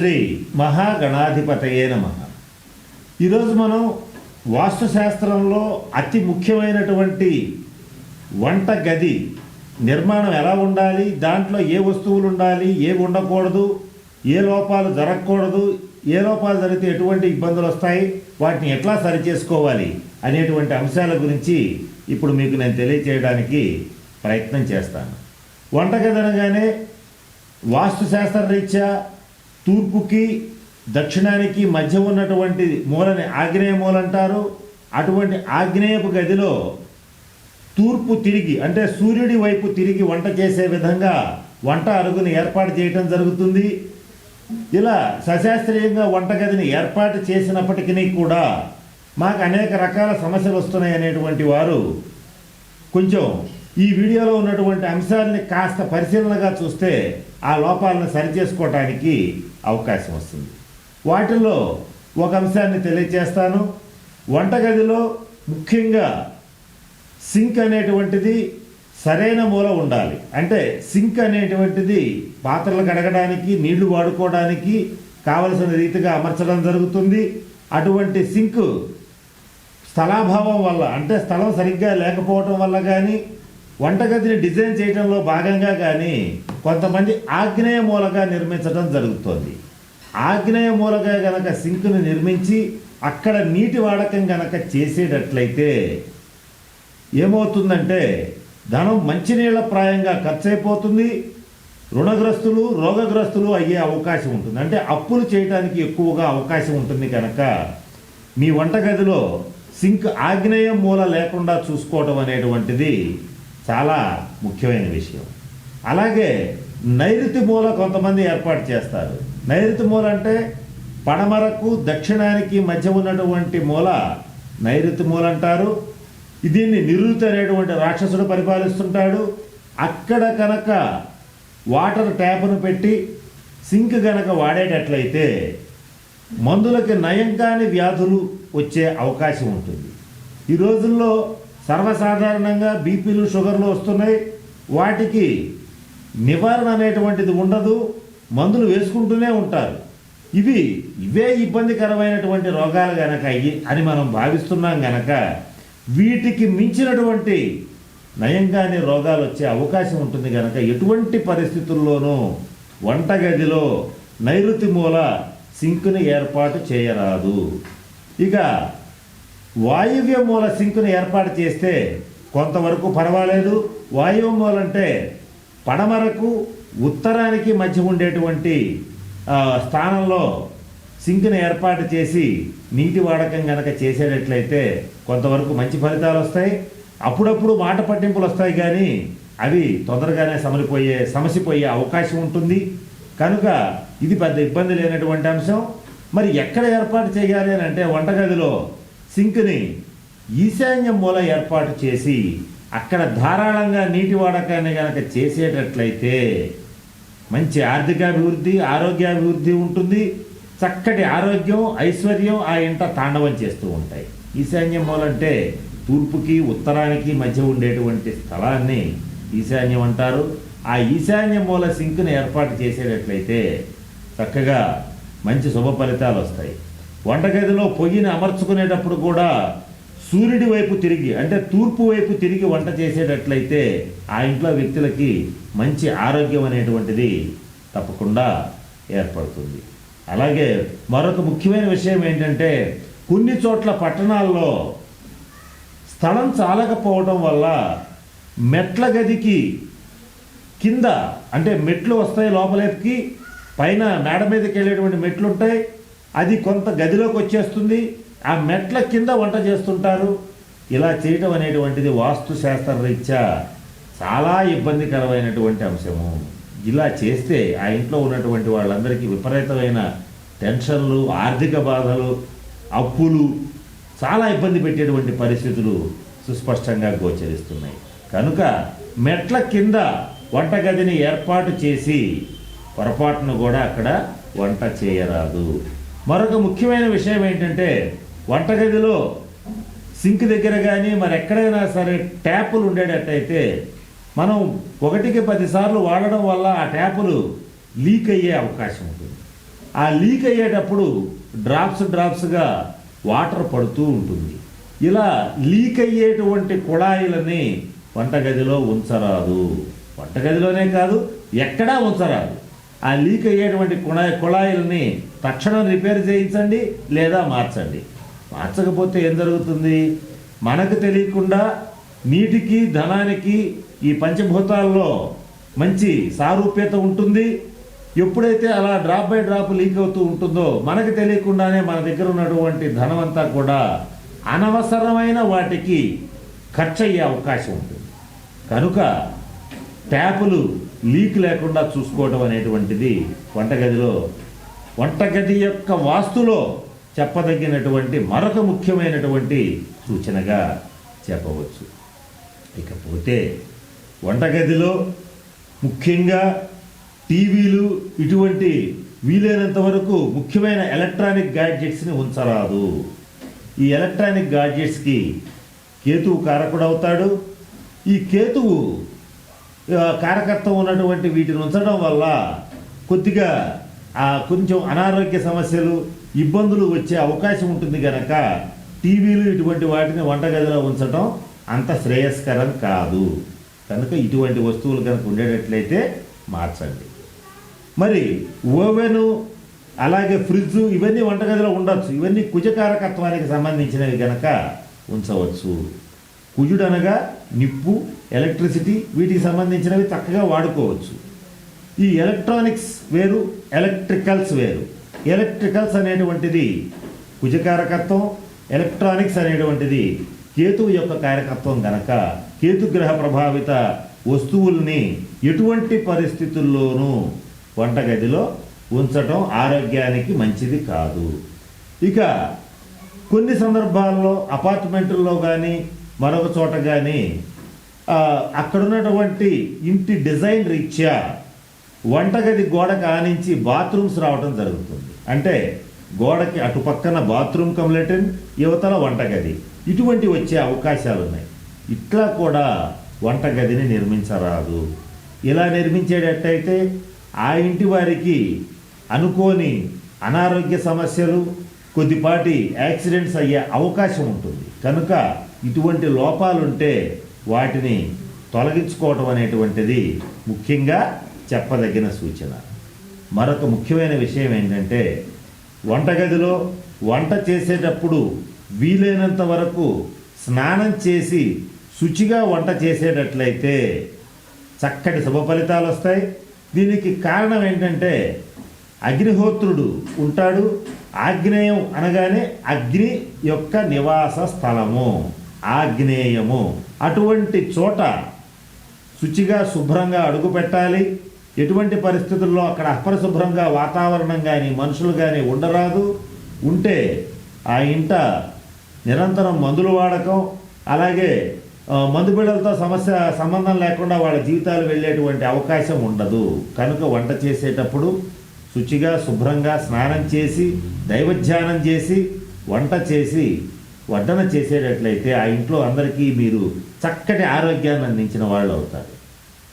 శ్రీ మహాగణాధిపతయే నమ. ఈరోజు మనం వాస్తుశాస్త్రంలో అతి ముఖ్యమైనటువంటి వంట గది నిర్మాణం ఎలా ఉండాలి దాంట్లో ఏ వస్తువులు ఉండాలి ఏ ఉండకూడదు ఏ లోపాలు జరగకూడదు ఏ లోపాలు జరిగితే ఎటువంటి ఇబ్బందులు వస్తాయి వాటిని ఎట్లా సరిచేసుకోవాలి అనేటువంటి అంశాల గురించి ఇప్పుడు మీకు నేను తెలియచేయడానికి ప్రయత్నం చేస్తాను. వంటగది అనగానే వాస్తుశాస్త్ర రీత్యా తూర్పుకి దక్షిణానికి మధ్య ఉన్నటువంటి మూలని ఆగ్నేయ మూల అంటారు. అటువంటి ఆగ్నేయపు గదిలో తూర్పు తిరిగి అంటే సూర్యుడి వైపు తిరిగి వంట చేసే విధంగా వంట అరుగుని ఏర్పాటు చేయటం జరుగుతుంది. ఇలా సశాస్త్రీయంగా వంటగదిని ఏర్పాటు చేసినప్పటికీ కూడా మాకు అనేక రకాల సమస్యలు వస్తున్నాయి అనేటువంటి వారు కొంచెం ఈ వీడియోలో ఉన్నటువంటి అంశాలని కాస్త పరిశీలనగా చూస్తే ఆ లోపాలను సరిచేసుకోవటానికి అవకాశం వస్తుంది వాటిల్లో ఒక అంశాన్ని తెలియజేస్తాను వంటగదిలో ముఖ్యంగా సింక్ అనేటువంటిది సరైన మూల ఉండాలి. అంటే సింక్ అనేటువంటిది పాత్రలు కడగడానికి నీళ్ళు వాడుకోవడానికి కావలసిన రీతిగా అమర్చడం జరుగుతుంది. అటువంటి సింక్ స్థలాభావం వల్ల అంటే స్థలం సరిగ్గా లేకపోవటం వల్ల కానీ వంటగదిని డిజైన్ చేయడంలో భాగంగా కానీ కొంతమంది ఆగ్నేయ మూలగా నిర్మించడం జరుగుతోంది. ఆగ్నేయ మూలగా గనక సింక్ను నిర్మించి అక్కడ నీటి వాడకం గనక చేసేటట్లయితే ఏమవుతుందంటే ధనం మంచినీళ్ళ ప్రాయంగా ఖర్చు అయిపోతుంది రుణగ్రస్తులు రోగగ్రస్తులు అయ్యే అవకాశం ఉంటుంది. అంటే అప్పులు చేయడానికి ఎక్కువగా అవకాశం ఉంటుంది కనుక మీ వంటగదిలో సింక్ ఆగ్నేయ మూల లేకుండా చూసుకోవటం అనేటువంటిది చాలా ముఖ్యమైన విషయం. అలాగే నైరుతి మూల కొంతమంది ఏర్పాటు చేస్తారు. నైరుతి మూల అంటే పడమరకు దక్షిణానికి మధ్య ఉన్నటువంటి మూల నైరుతి మూల అంటారు. దీన్ని నిరుత అనేటువంటి రాక్షసుడు పరిపాలిస్తుంటాడు. అక్కడ కనుక వాటర్ ట్యాప్ను పెట్టి సింక్ కనుక వాడేటట్లయితే మందులకి నయం కాని వ్యాధులు వచ్చే అవకాశం ఉంటుంది. ఈ రోజుల్లో సర్వసాధారణంగా బీపీలు షుగర్లు వస్తున్నాయి. వాటికి నివారణ అనేటువంటిది ఉండదు. మందులు వేసుకుంటూనే ఉంటారు. ఇవి ఇవే ఇబ్బందికరమైనటువంటి రోగాలు గనక అయ్యి అని మనం భావిస్తున్నాం గనక వీటికి మించినటువంటి నయంగానే రోగాలు వచ్చే అవకాశం ఉంటుంది కనుక ఎటువంటి పరిస్థితుల్లోనూ వంటగదిలో నైరుతి మూల సింక్ని ఏర్పాటు చేయరాదు. ఇక వాయువ్య మూల సింకుని ఏర్పాటు చేస్తే కొంతవరకు పర్వాలేదు. వాయువ్య మూల అంటే పడమరకు ఉత్తరానికి మధ్య ఉండేటువంటి స్థానంలో సింక్ని ఏర్పాటు చేసి నీటి వాడకం కనుక చేసేటట్లయితే కొంతవరకు మంచి ఫలితాలు వస్తాయి అప్పుడప్పుడు మాట పట్టింపులు వస్తాయి కానీ అవి తొందరగానే సమరిపోయే సమసిపోయే అవకాశం ఉంటుంది. కనుక ఇది పెద్ద ఇబ్బంది లేనటువంటి అంశం. మరి ఎక్కడ ఏర్పాటు చేయాలి అని అంటే వంటగదిలో సింక్ని ఈశాన్య మూల ఏర్పాటు చేసి అక్కడ ధారాళంగా నీటి వాడకాన్ని కనుక చేసేటట్లయితే మంచి ఆర్థికాభివృద్ధి ఆరోగ్యాభివృద్ధి ఉంటుంది. చక్కటి ఆరోగ్యం ఐశ్వర్యం ఆ ఇంట తాండవం చేస్తూ ఉంటాయి. ఈశాన్య మూల అంటే తూర్పుకి ఉత్తరానికి మధ్య ఉండేటువంటి స్థలాన్ని ఈశాన్యం అంటారు. ఆ ఈశాన్య మూల సింక్ను ఏర్పాటు చేసేటట్లయితే చక్కగా మంచి శుభ ఫలితాలు వస్తాయి. వంటగదిలో పొయ్యిని అమర్చుకునేటప్పుడు కూడా సూర్యుడి వైపు తిరిగి అంటే తూర్పు వైపు తిరిగి వంట చేసేటట్లయితే ఆ ఇంట్లో వ్యక్తులకి మంచి ఆరోగ్యం అనేటువంటిది తప్పకుండా ఏర్పడుతుంది. అలాగే మరొక ముఖ్యమైన విషయం ఏంటంటే కొన్ని చోట్ల పట్టణాల్లో స్థలం చాలకపోవడం వల్ల మెట్ల గదికి కింద అంటే మెట్లు వస్తాయి లోపలేకి పైన మేడ మీదకి వెళ్ళేటువంటి మెట్లు ఉంటాయి అది కొంత గదిలోకి వచ్చేస్తుంది ఆ మెట్ల కింద వంట చేస్తుంటారు. ఇలా చేయటం అనేటువంటిది వాస్తు శాస్త్ర రీత్యా చాలా ఇబ్బందికరమైనటువంటి అంశము. ఇలా చేస్తే ఆ ఇంట్లో ఉన్నటువంటి వాళ్ళందరికీ విపరీతమైన టెన్షన్లు ఆర్థిక బాధలు అప్పులు చాలా ఇబ్బంది పెట్టేటువంటి పరిస్థితులు సుస్పష్టంగా గోచరిస్తున్నాయి. కనుక మెట్ల కింద వంటగదిని ఏర్పాటు చేసి పొరపాటును కూడా అక్కడ వంట చేయరాదు. మరొక ముఖ్యమైన విషయం ఏంటంటే వంటగదిలో సింక్ దగ్గర కానీ మరి ఎక్కడైనా సరే ట్యాపులు ఉండేటట్టయితే మనం ఒకటికి పదిసార్లు వాడడం వల్ల ఆ ట్యాపులు లీక్ అయ్యే అవకాశం ఉంటుంది. ఆ లీక్ అయ్యేటప్పుడు డ్రాప్స్ డ్రాప్స్గా వాటర్ పడుతూ ఉంటుంది. ఇలా లీక్ అయ్యేటువంటి కుళాయిలని వంటగదిలో ఉంచరాదు. వంటగదిలోనే కాదు ఎక్కడా ఉంచరాదు. ఆ లీక్ అయ్యేటువంటి కుళాయి కుళాయిలని తక్షణం రిపేర్ చేయించండి లేదా మార్చండి. మార్చకపోతే ఏం జరుగుతుంది? మనకు తెలియకుండా నీటికి ధనానికి ఈ పంచభూతాల్లో మంచి సారూప్యత ఉంటుంది. ఎప్పుడైతే అలా డ్రాప్ బై డ్రాప్ లీక్ అవుతూ ఉంటుందో మనకు తెలియకుండానే మన దగ్గర ఉన్నటువంటి ధనం అంతా కూడా అనవసరమైన వాటికి ఖర్చు అయ్యే అవకాశం ఉంటుంది. కనుక ట్యాపులు లీక్ లేకుండా చూసుకోవటం అనేటువంటిది వంటగదిలో వంటగది యొక్క వాస్తులో చెప్పదగినటువంటి మరొక ముఖ్యమైనటువంటి సూచనగా చెప్పవచ్చు. ఇకపోతే వంటగదిలో ముఖ్యంగా టీవీలు ఇటువంటి వీలైనంత వరకు ముఖ్యమైన ఎలక్ట్రానిక్ గ్యాడ్జెట్స్ని ఉంచరాదు. ఈ ఎలక్ట్రానిక్ గాడ్జెట్స్కి కేతువు కారకుడవుతాడు. ఈ కేతువు కారకత్వం ఉన్నటువంటి వీటిని ఉంచడం వల్ల కొద్దిగా ఆ కొంచెం అనారోగ్య సమస్యలు ఇబ్బందులు వచ్చే అవకాశం ఉంటుంది కనుక టీవీలు ఇటువంటి వాటిని వంటగదిలో ఉంచడం అంత శ్రేయస్కరం కాదు. కనుక ఇటువంటి వస్తువులు కనుక ఉండేటట్లయితే మార్చండి. మరి ఓవెను అలాగే ఫ్రిడ్జ్ ఇవన్నీ వంటగదిలో ఉండొచ్చు. ఇవన్నీ కుజకారకత్వానికి సంబంధించినవి కనుక ఉంచవచ్చు. కుజుడనగా నిప్పు ఎలక్ట్రిసిటీ వీటికి సంబంధించినవి చక్కగా వాడుకోవచ్చు. ఈ ఎలక్ట్రానిక్స్ వేరు ఎలక్ట్రికల్స్ వేరు. ఎలక్ట్రికల్స్ అనేటువంటిది కుజకారకత్వం ఎలక్ట్రానిక్స్ అనేటువంటిది కేతువు యొక్క కారకత్వం గనక కేతుగ్రహ ప్రభావిత వస్తువుల్ని ఎటువంటి పరిస్థితుల్లోనూ వంటగదిలో ఉంచటం ఆరోగ్యానికి మంచిది కాదు. ఇక కొన్ని సందర్భాల్లో అపార్ట్మెంట్లో కానీ మరొక చోట కానీ అక్కడ ఉన్నటువంటి ఇంటి డిజైన్ రీత్యా వంటగది గోడకు ఆనించి బాత్రూమ్స్ రావడం జరుగుతుంది. అంటే గోడకి అటు పక్కన బాత్రూమ్ కమ్ లెటిన్ యువతల వంటగది. ఇటువంటి వచ్చే అవకాశాలు ఉన్నాయి ఇట్లా కూడా వంటగదిని నిర్మించరాదు. ఇలా నిర్మించేటట్టయితే ఆ ఇంటి వారికి అనుకోని అనారోగ్య సమస్యలు కొద్దిపాటి యాక్సిడెంట్స్ అయ్యే అవకాశం ఉంటుంది. కనుక ఇటువంటి లోపాలుంటే వాటిని తొలగించుకోవటం అనేటువంటిది ముఖ్యంగా చెప్పదగిన సూచన. మరొక ముఖ్యమైన విషయం ఏంటంటే వంటగదిలో వంట చేసేటప్పుడు వీలైనంత వరకు స్నానం చేసి శుచిగా వంట చేసేటట్లయితే చక్కటి శుభ ఫలితాలు వస్తాయి. దీనికి కారణం ఏంటంటే అగ్నిహోత్రుడు ఉంటాడు. ఆగ్నేయం అనగానే అగ్ని యొక్క నివాస స్థలము. ఆగ్నేయము. అటువంటి చోట శుచిగా శుభ్రంగా అడుగు పెట్టాలి. ఎటువంటి పరిస్థితుల్లో అక్కడ అపరిశుభ్రంగా వాతావరణం కానీ మనుషులు కానీ ఉండరాదు. ఉంటే ఆ ఇంట నిరంతరం మందులు వాడకం. అలాగే మందు బిడ్డలతో సమస్య సంబంధం లేకుండా వాళ్ళ జీవితాలు వెళ్ళేటువంటి అవకాశం ఉండదు. కనుక వంట చేసేటప్పుడు శుచిగా శుభ్రంగా స్నానం చేసి దైవధ్యానం చేసి వంట చేసి వడ్డన చేసేటట్లయితే ఆ ఇంట్లో అందరికీ మీరు చక్కటి ఆరోగ్యాన్ని అందించిన వాళ్ళు అవుతారు.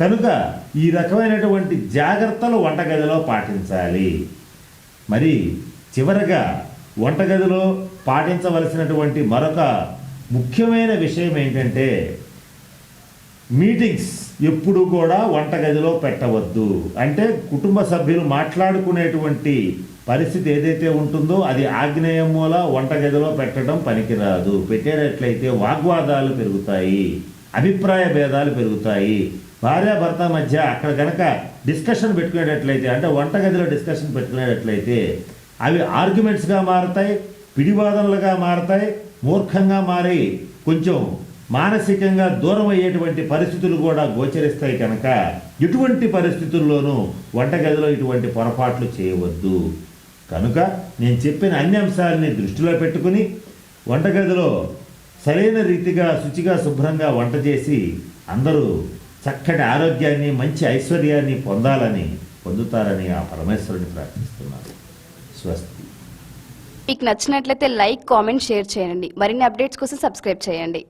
కనుక ఈ రకమైనటువంటి జాగ్రత్తలు వంటగదిలో పాటించాలి. మరి చివరగా వంటగదిలో పాటించవలసినటువంటి మరొక ముఖ్యమైన విషయం ఏంటంటే మీటింగ్స్ ఎప్పుడు కూడా వంటగదిలో పెట్టవద్దు. అంటే కుటుంబ సభ్యులు మాట్లాడుకునేటువంటి పరిస్థితి ఏదైతే ఉంటుందో అది ఆగ్నేయం మూల వంటగదిలో పెట్టడం పనికిరాదు. పెట్టేటట్లయితే వాగ్వాదాలు పెరుగుతాయి అభిప్రాయ భేదాలు పెరుగుతాయి. భార్యాభర్త మధ్య అక్కడ కనుక డిస్కషన్ పెట్టుకునేటట్లయితే అంటే వంటగదిలో డిస్కషన్ పెట్టుకునేటట్లయితే అవి ఆర్గ్యుమెంట్స్గా మారుతాయి పిడివాదనలుగా మారతాయి మూర్ఖంగా మారి కొంచెం మానసికంగా దూరం అయ్యేటువంటి పరిస్థితులు కూడా గోచరిస్తాయి కనుక ఎటువంటి పరిస్థితుల్లోనూ వంటగదిలో ఇటువంటి పొరపాట్లు చేయవద్దు. కనుక నేను చెప్పిన అన్ని అంశాలని దృష్టిలో పెట్టుకుని వంటగదిలో సరైన రీతిగా శుచిగా శుభ్రంగా వంట చేసి అందరూ చక్కటి ఆరోగ్యాన్ని మంచి ఐశ్వర్యాన్ని పొందాలని పొందుతారని ఆ పరమేశ్వరుని ప్రార్థిస్తున్నాను. స్వస్తి. మీకు నచ్చినట్లయితే లైక్ కామెంట్ షేర్ చేయండి. మరిన్ని అప్డేట్స్ కోసం సబ్స్క్రైబ్ చేయండి.